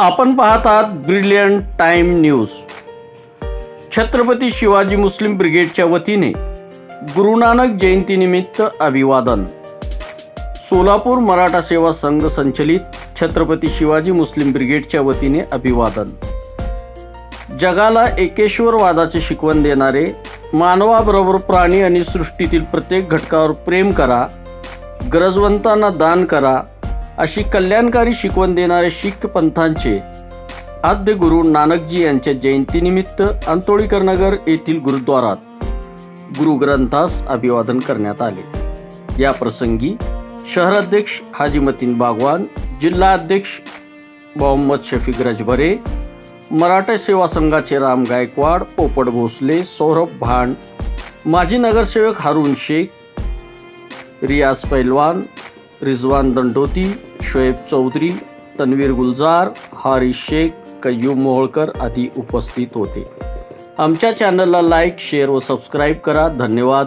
आपण पाहतात आहात brilliant time news. Chhatrapati Shivaji Muslim ब्रिगेडच्या वतीने गुरुनानक जयंतीनिमित्त अभिवादन. सोलापूर मराठा सेवा संघ संचलित छत्रपती शिवाजी मुस्लिम ब्रिगेडच्या वतीने अभिवादन. जगाला एकेश्वरवादाचे शिकवण देणारे मानवाबरोबर प्राणी आणि सृष्टीतील प्रत्येक घटकावर प्रेम करा गरजवंतांना दान करा अशी कल्याणकारी शिकवण देणारे शीख पंथांचे आद्य गुरु नानकजी यांच्या जयंतीनिमित्त अंतोळीकर नगर येथील गुरुद्वारात गुरुग्रंथास अभिवादन करण्यात आले. या प्रसंगी शहराध्यक्ष हाजी मतीन बागवान जिल्हा अध्यक्ष मोहम्मद शफीक रजभरे मराठा सेवा संघाचे राम गायकवाड पोपट भोसले सौरभ भांड माजी नगरसेवक हारून शेख रियाज पैलवान रिजवान दंडोती शोएब चौधरी तन्वीर गुलजार हारिश शेख कय्यूम मोहोळकर आदी उपस्थित होते. आमच्या चॅनलला लाईक शेअर व सबस्क्राईब करा. धन्यवाद.